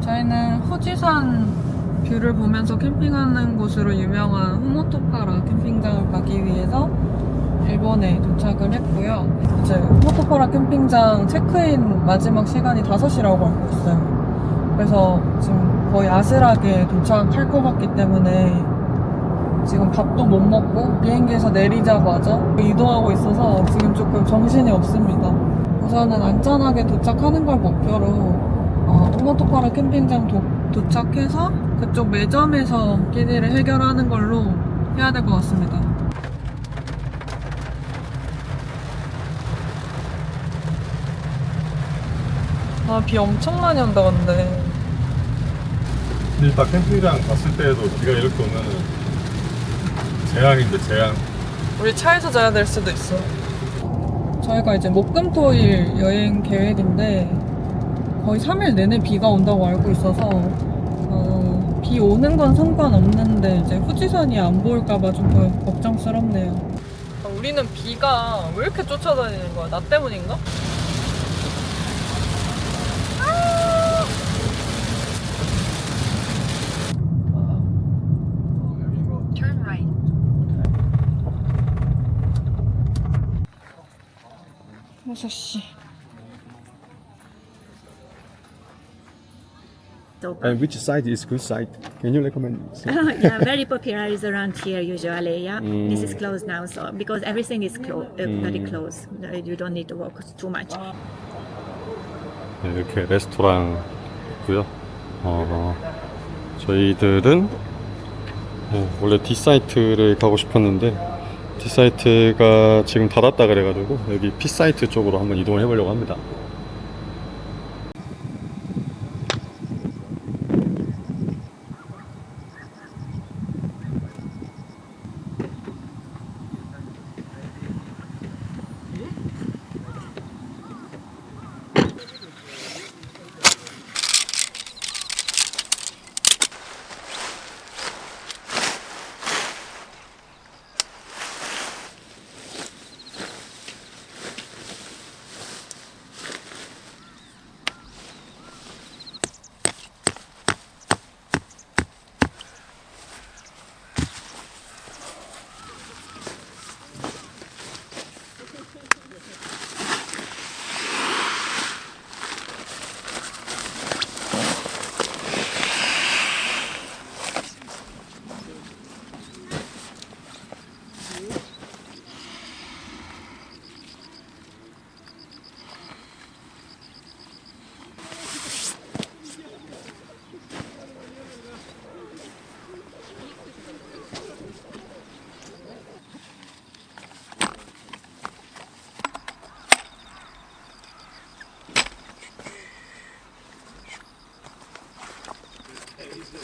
저희는 후지산 뷰를 보면서 캠핑하는 곳으로 유명한 후모토파라 캠핑장을 가기 위해서 일본에 도착을 했고요. 이제 후모토파라 캠핑장 체크인 마지막 시간이 5시라고 알고 있어요. 그래서 지금 거의 아슬하게 도착할 것 같기 때문에 지금 밥도 못 먹고 비행기에서 내리자마자 이동하고 있어서 지금 조금 정신이 없습니다. 우선은 안전하게 도착하는 걸 목표로 어, 호모토파라 캠핑장 도, 도착해서 그쪽 매점에서 끼니를 해결하는 걸로 해야 될 것 같습니다. 아, 비 엄청 많이 온다, 근데. 일단 캠핑장 갔을 때에도 비가 이렇게 오면은 재앙인데 재앙. 우리 차에서 자야 될 수도 있어. 저희가 이제 목금토일 여행 계획인데 거의 3일 내내 비가 온다고 알고 있어서 어, 비 오는 건 상관없는데 이제 후지산이 안 보일까봐 좀더 걱정스럽네요. 아, 우리는 비가 왜 이렇게 쫓아다니는 거야? 나 때문인가? right. So, And which side is good side? Can you recommend? yeah, very popular is around here usually. Yeah, this is Mm. closed now, so because everything is clo- uh, very close, Uh, you don't need to walk too much. 네, 이렇게 레스토랑 있고요. 어, 저희들은 어, 원래 D 사이트를 가고 싶었는데 D 사이트가 지금 닫았다 그래가지고 여기 P 사이트 쪽으로 한번 이동을 해보려고 합니다.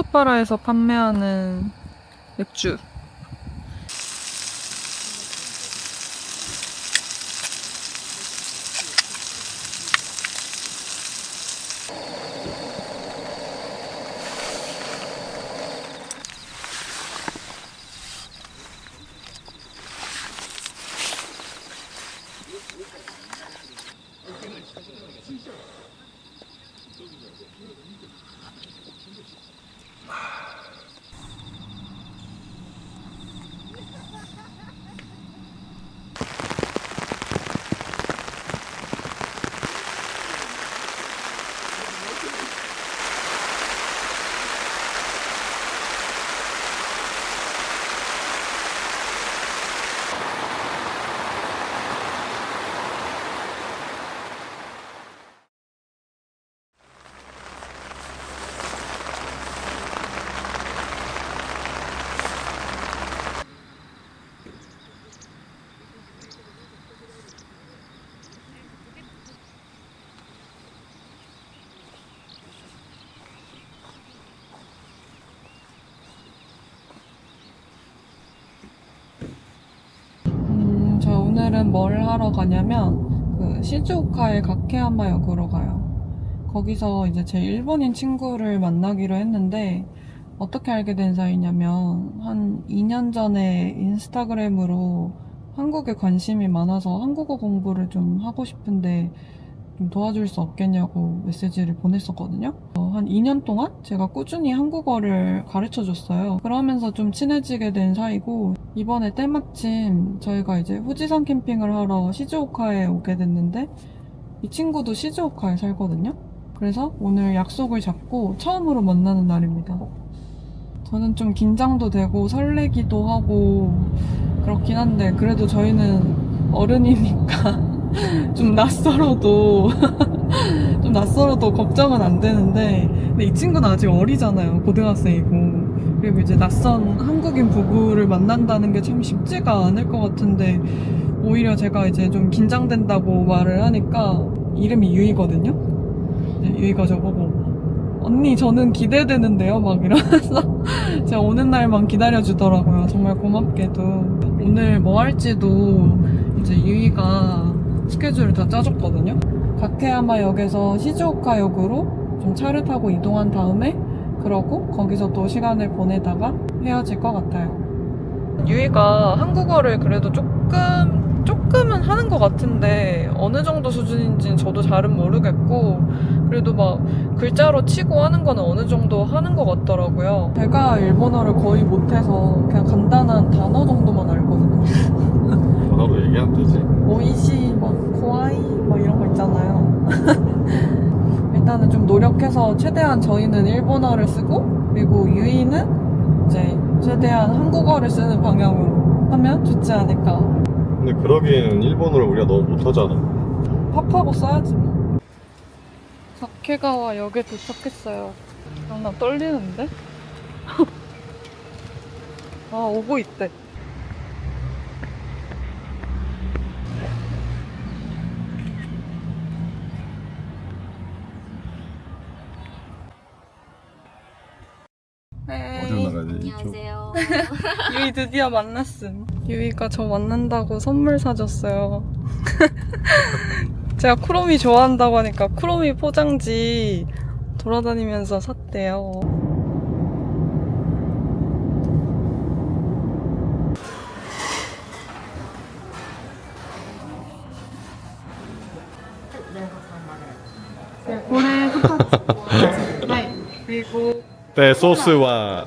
요거는 후모토파라에서 판매하는 맥주. 오늘은 뭘 하러 가냐면 그 시즈오카의 가케야마역으로 가요. 거기서 이제 제 일본인 친구를 만나기로 했는데 어떻게 알게 된 사이냐면 한 2년 전에 인스타그램으로 한국에 관심이 많아서 한국어 공부를 좀 하고 싶은데 좀 도와줄 수 없겠냐고 메시지를 보냈었거든요. 어, 한 2년 동안 제가 꾸준히 한국어를 가르쳐 줬어요. 그러면서 좀 친해지게 된 사이고 이번에 때마침 저희가 이제 후지산 캠핑을 하러 시즈오카에 오게 됐는데 이 친구도 시즈오카에 살거든요. 그래서 오늘 약속을 잡고 처음으로 만나는 날입니다. 저는 좀 긴장도 되고 설레기도 하고 그렇긴 한데 그래도 저희는 어른이니까 좀 낯설어도 좀 낯설어도 걱정은 안 되는데 근데 이 친구는 아직 어리잖아요 고등학생이고. 그리고 이제 낯선 한국인 부부를 만난다는 게 참 쉽지가 않을 것 같은데 오히려 제가 이제 좀 긴장된다고 말을 하니까 이름이 유이거든요? 유이가 저보고. 언니 저는 기대되는데요? 막 이러면서 제가 오는 날만 기다려주더라고요. 정말 고맙게도. 오늘 뭐 할지도 이제 유이가 스케줄을 다 짜줬거든요. 가케야마역에서 시즈오카역으로 좀 차를 타고 이동한 다음에 그러고 거기서 또 시간을 보내다가 헤어질 것 같아요. 유이가 한국어를 그래도 조금 조금은 하는 것 같은데 어느 정도 수준인지는 저도 잘은 모르겠고 그래도 막 글자로 치고 하는 거는 어느 정도 하는 것 같더라고요. 제가 일본어를 거의 못해서 그냥 간단한 단어 정도만 알거든요. 전화로 얘기하면 되지. 오이시, 막 고아이, 막 이런 거 있잖아요. 일단은 좀 노력해서 최대한 저희는 일본어를 쓰고 그리고 유이는 이제 최대한 한국어를 쓰는 방향으로 하면 좋지 않을까. 근데 그러기에는 일본어를 우리가 너무 못하잖아. 팝하고 써야지 뭐. 사케가와 역에 도착했어요. 아, 나 떨리는데? 아, 오고 있대. 어디로 나가야 돼? 이쪽. 안녕하세요. 유이 드디어 만났음. 유이가 저 만난다고 선물 사줬어요. 제가 쿠로미 좋아한다고 하니까 쿠로미 포장지 돌아다니면서 샀대요. 네, 고래. 네. 그리고 네, 소스와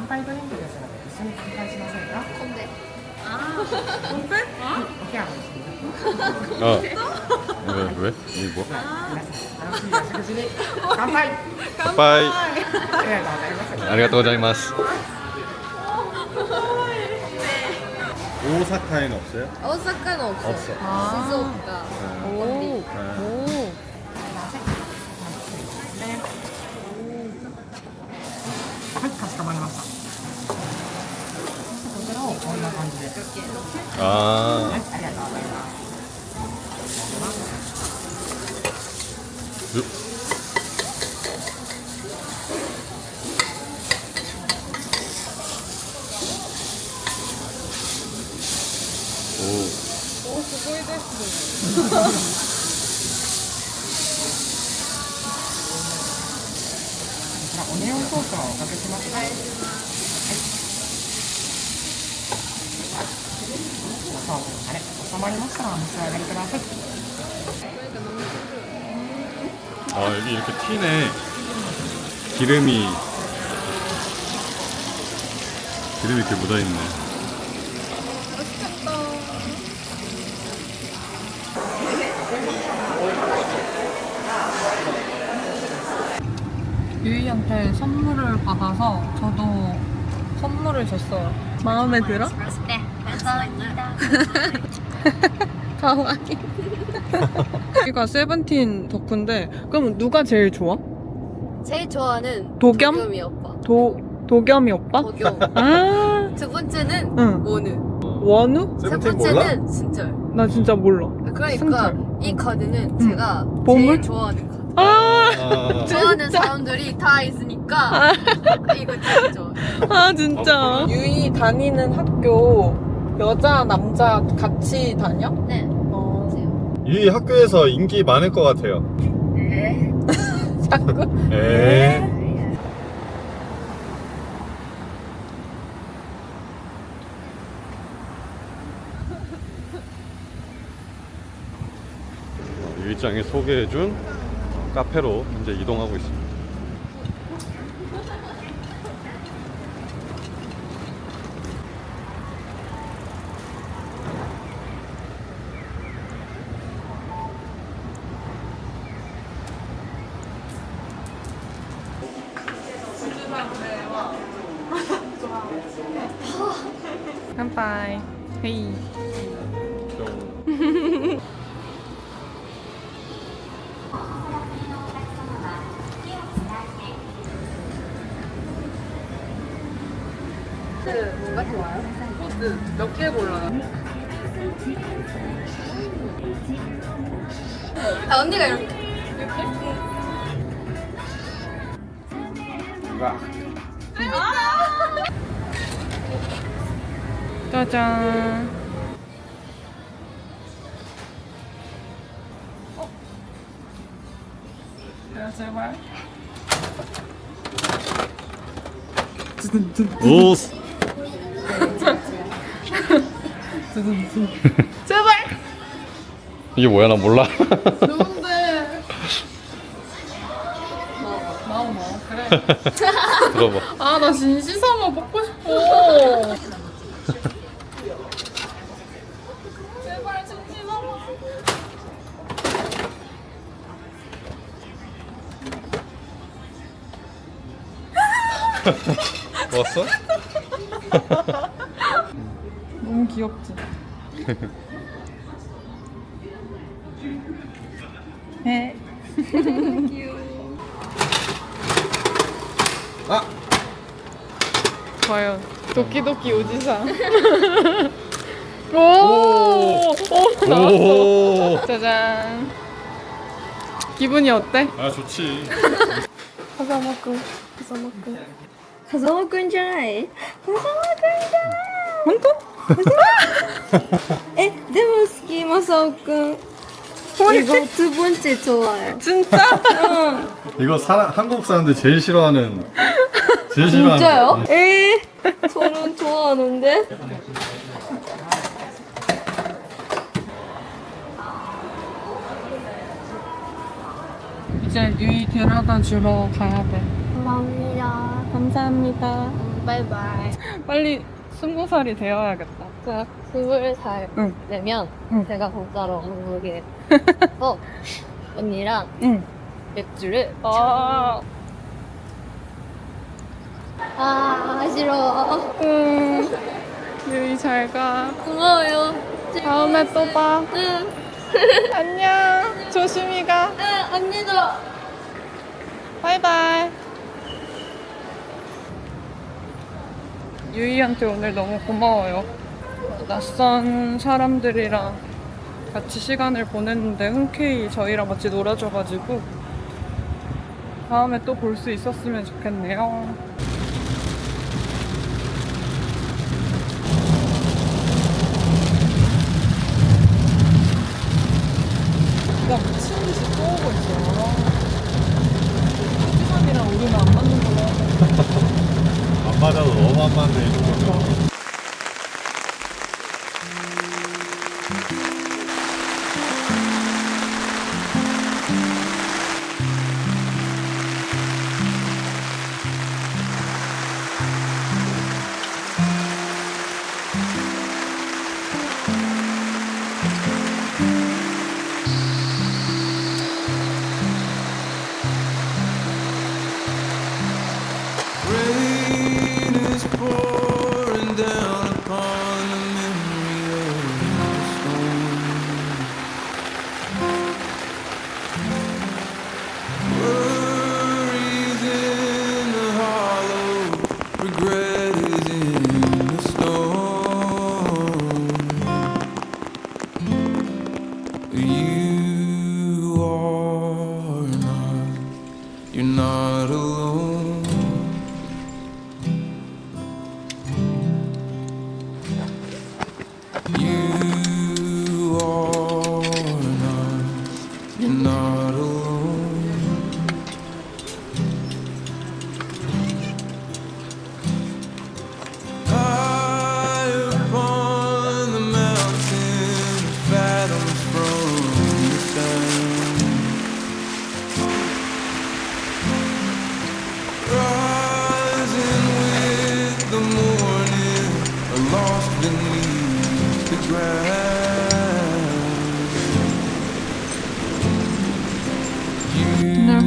乾杯ドリンクですので一緒に乾杯しませんか？あお部屋皆さん乾杯。乾杯。ありがとうございます。大阪の大阪の静岡。 아. ソースのタレ収まりましたらお召し上がりください 아, 여기 이렇게 튀네. 기름이. 기름이 이렇게 묻어있네. 유이한테 선물을 받아서 저도 선물을 줬어요. 마음에 들어? 네, 감사합니다. 가와이. 여기가 세븐틴 덕후인데 그럼 누가 제일 좋아? 제일 좋아하는 도겸? 도겸이 오빠. 도 도겸이 오빠? 도겸. 아, 두 번째는 응. 원우. 원우? 세 세븐틴 몰라? 번째는 순철. 나 진짜 몰라. 그러니까 순철. 이 카드는 응. 제가 보물? 제일 좋아하는 카드. 아, 아, 좋아하는 사람들이 다 있으니까 이거 제일 좋아. 아 진짜. 유이 다니는 학교 여자 남자 같이 다녀? 네. 어. 이 학교에서 인기 많을 것 같아요. 네. 자꾸 에. 유이장이 소개해준 카페로 현재 이동하고 있습니다. 뭐가 좋아요? 포즈 몇 개 골라요? 아 언니가 이렇게. 짜잔. 야 제발. 오, 제발. 이게 뭐야 나 몰라. 좋은데. 나오 나 그래. 들어봐. 아 나 진시사마 먹고 싶어. 제발 진시사마. 왔어? 너무 귀엽지. 네. 귀여워. 아! 과연 도끼도끼 오지상. 오! 오! 오! 나왔어. 짜잔. 기분이 어때? 아 좋지. 가자마쿠. 가자마쿠. 가자마쿠인 줄 알아. 가자마쿠인 줄 알아. 本当 え、でも好き、マサオくん。 이거 두 번째 좋아요. 진짜? 이거 사람 한국 사람들 제일 싫어하는 제일 싫어하는. 진짜요? 에 저는 좋아하는데. 이제 유이 데려다 주러 가야 돼. 감사합니다. 감사합니다. 바이바이. 빨리 스무 살이 되어야겠다. 그 스물 살 응. 되면 응. 제가 공짜로 한국에 어 언니랑 응. 맥주를 아, 아 싫어. 응. 유이 잘 가. 고마워요. 다음에 또 봐. 응. 안녕. 조심히 가. 응 언니도. 바이바이. 유이한테 오늘 너무 고마워요. 낯선 사람들이랑 같이 시간을 보냈는데 흔쾌히 저희랑 같이 놀아줘가지고 다음에 또 볼 수 있었으면 좋겠네요. 나 미친 듯이 쏘고 있어. 시간이랑 우리는 안 맞는구나. 안 맞아도 너무 안 맞는데 이거 not alone.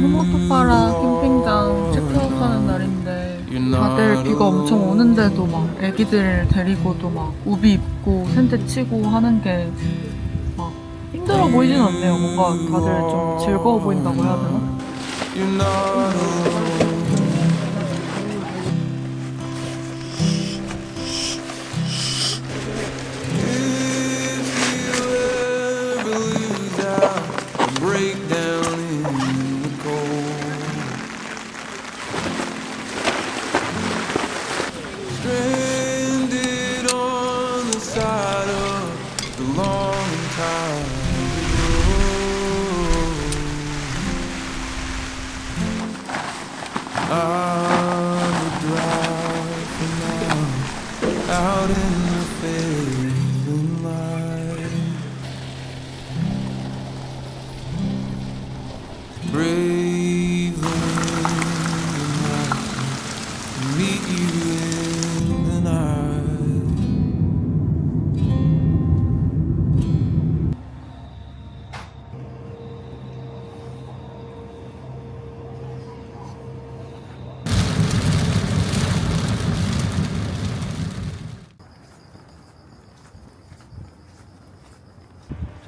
오늘 후모토파라 캠핑장 체크아웃 하는 날인데 다들 비가 엄청 오는데도 막 애기들 데리고도 막 우비 입고 텐트 치고 하는 게 막 힘들어 보이진 않네요. 뭔가 다들 좀 즐거워 보인다고 해야 되나?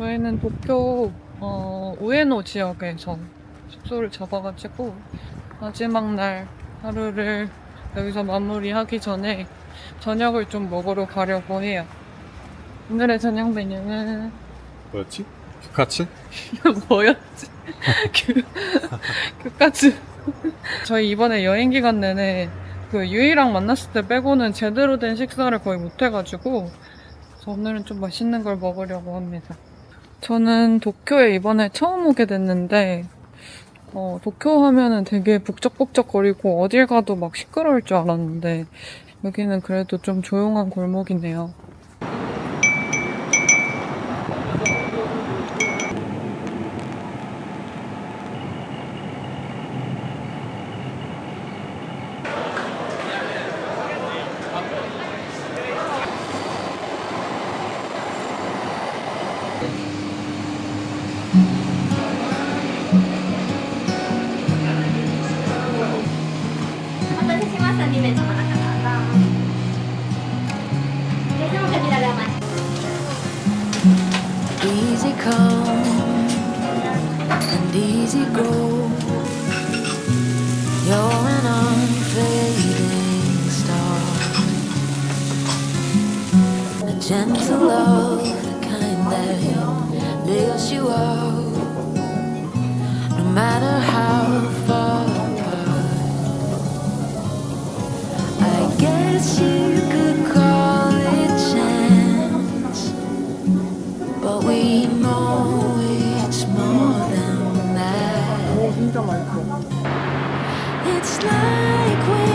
저희는 도쿄 어, 우에노 지역에서 숙소를 잡아가지고 마지막 날 하루를 여기서 마무리하기 전에 저녁을 좀 먹으러 가려고 해요. 오늘의 저녁 메뉴는 뭐였지? 규카츠? 뭐였지? 그, 그까지. 저희 이번에 여행 기간 내내 그 유이랑 만났을 때 빼고는 제대로 된 식사를 거의 못 해가지고 그래서 오늘은 좀 맛있는 걸 먹으려고 합니다. 저는 도쿄에 이번에 처음 오게 됐는데 어, 도쿄 하면은 되게 북적북적거리고 어딜 가도 막 시끄러울 줄 알았는데 여기는 그래도 좀 조용한 골목이네요. It's like